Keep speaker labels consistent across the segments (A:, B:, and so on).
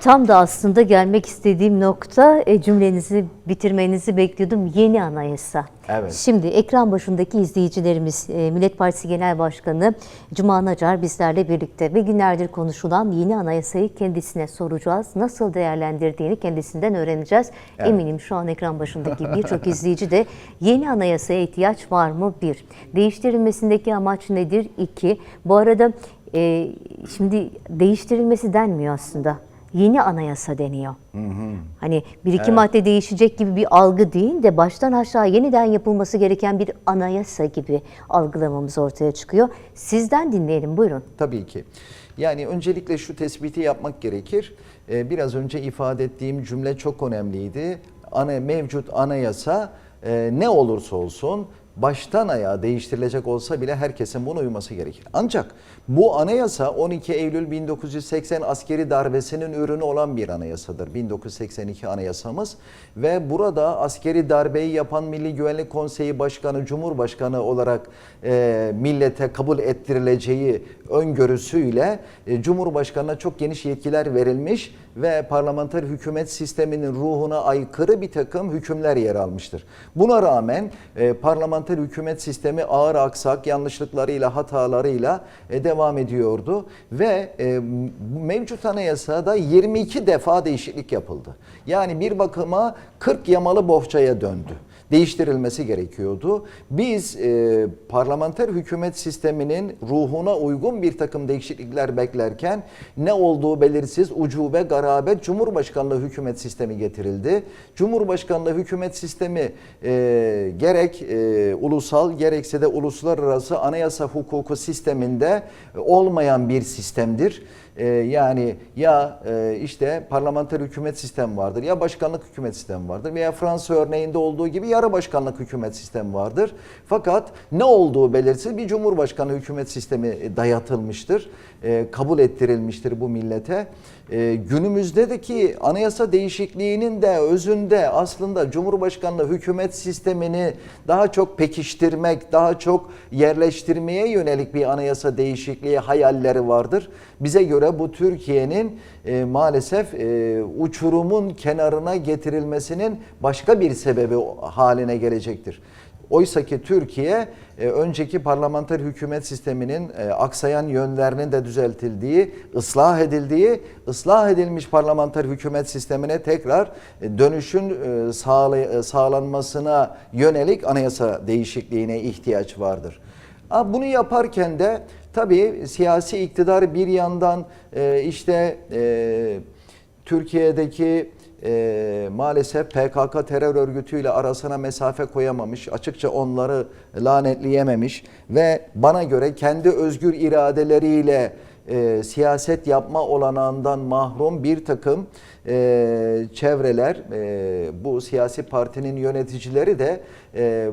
A: Tam da aslında gelmek istediğim nokta e, cümlenizi bitirmenizi bekliyordum. Yeni anayasa.
B: Evet.
A: Şimdi ekran başındaki izleyicilerimiz e, Millet Partisi Genel Başkanı Cuma Nacar bizlerle birlikte ve günlerdir konuşulan yeni anayasayı kendisine soracağız. Nasıl değerlendirdiğini kendisinden öğreneceğiz.
B: Evet.
A: Eminim şu an ekran başındaki birçok izleyici de yeni anayasaya ihtiyaç var mı? Bir. Değiştirilmesindeki amaç nedir? İki. Bu arada e, şimdi değiştirilmesi denmiyor aslında. Yeni anayasa deniyor. Hani bir iki madde değişecek gibi bir algı değil de baştan aşağı yeniden yapılması gereken bir anayasa gibi algılamamız ortaya çıkıyor. Sizden dinleyelim buyurun.
B: Tabii ki. Yani öncelikle şu tespiti yapmak gerekir. Ee, biraz önce ifade ettiğim cümle çok önemliydi. Ana, mevcut anayasa e, ne olursa olsun baştan ayağa değiştirilecek olsa bile herkesin buna uyması gerekir. Ancak bu anayasa 12 Eylül 1980 askeri darbesinin ürünü olan bir anayasadır. 1982 anayasamız ve burada askeri darbeyi yapan Milli Güvenlik Konseyi Başkanı, Cumhurbaşkanı olarak e, millete kabul ettirileceği öngörüsüyle e, Cumhurbaşkanına çok geniş yetkiler verilmiş ve parlamenter hükümet sisteminin ruhuna aykırı bir takım hükümler yer almıştır. Buna rağmen e, parlamenter hükümet sistemi ağır aksak yanlışlıklarıyla hatalarıyla e, devam ediyordu ve e, mevcut anayasada 22 defa değişiklik yapıldı. Yani bir bakıma 40 yamalı bohçaya döndü değiştirilmesi gerekiyordu. Biz e, parlamenter hükümet sisteminin ruhuna uygun bir takım değişiklikler beklerken ne olduğu belirsiz ucube garabet Cumhurbaşkanlığı hükümet sistemi getirildi. Cumhurbaşkanlığı hükümet sistemi e, gerek e, ulusal gerekse de uluslararası anayasa hukuku sisteminde olmayan bir sistemdir. Ee, yani ya e, işte parlamenter hükümet sistemi vardır ya başkanlık hükümet sistemi vardır veya Fransa örneğinde olduğu gibi yarı başkanlık hükümet sistemi vardır. Fakat ne olduğu belirsiz bir cumhurbaşkanı hükümet sistemi dayatılmıştır. e, kabul ettirilmiştir bu millete. E, günümüzdeki anayasa değişikliğinin de özünde aslında Cumhurbaşkanlığı hükümet sistemini daha çok pekiştirmek, daha çok yerleştirmeye yönelik bir anayasa değişikliği hayalleri vardır. Bize göre bu Türkiye'nin e, maalesef e, uçurumun kenarına getirilmesinin başka bir sebebi haline gelecektir. Oysa ki Türkiye e, önceki parlamenter hükümet sisteminin e, aksayan yönlerinin de düzeltildiği, ıslah edildiği, ıslah edilmiş parlamenter hükümet sistemine tekrar e, dönüşün sağlanmasına yönelik anayasa değişikliğine ihtiyaç vardır. Bunu yaparken de tabii siyasi iktidar bir yandan e, işte e, Türkiye'deki e, maalesef PKK terör örgütüyle arasına mesafe koyamamış, açıkça onları lanetleyememiş ve bana göre kendi özgür iradeleriyle e, siyaset yapma olanağından mahrum bir takım e, çevreler, e, bu siyasi partinin yöneticileri de e,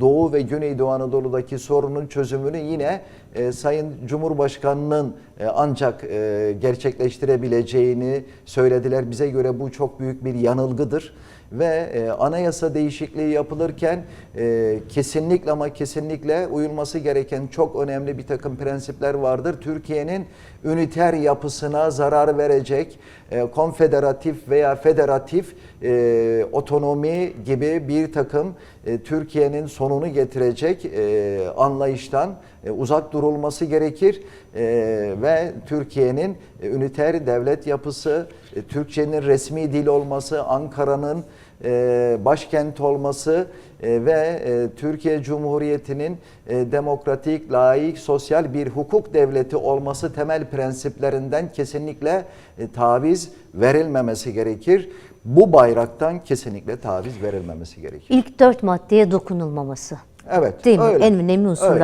B: Doğu ve Güneydoğu Anadolu'daki sorunun çözümünü yine e, Sayın Cumhurbaşkanı'nın e, ancak e, gerçekleştirebileceğini söylediler. Bize göre bu çok büyük bir yanılgıdır ve e, anayasa değişikliği yapılırken e, kesinlikle ama kesinlikle uyulması gereken çok önemli bir takım prensipler vardır. Türkiye'nin üniter yapısına zarar verecek e, konfederatif veya federatif e, otonomi gibi bir takım Türkiye'nin sonunu getirecek e, anlayıştan e, uzak durulması gerekir E, ve Türkiye'nin e, üniter devlet yapısı, e, Türkçenin resmi dil olması, Ankara'nın e, başkent olması e, ve e, Türkiye Cumhuriyeti'nin e, demokratik, layık, sosyal bir hukuk devleti olması temel prensiplerinden kesinlikle e, taviz verilmemesi gerekir. Bu bayraktan kesinlikle taviz verilmemesi gerekir.
A: İlk dört maddeye dokunulmaması.
B: Evet.
A: Değil mi?
B: öyle.
A: En önemli unsurlar.
B: Öyle.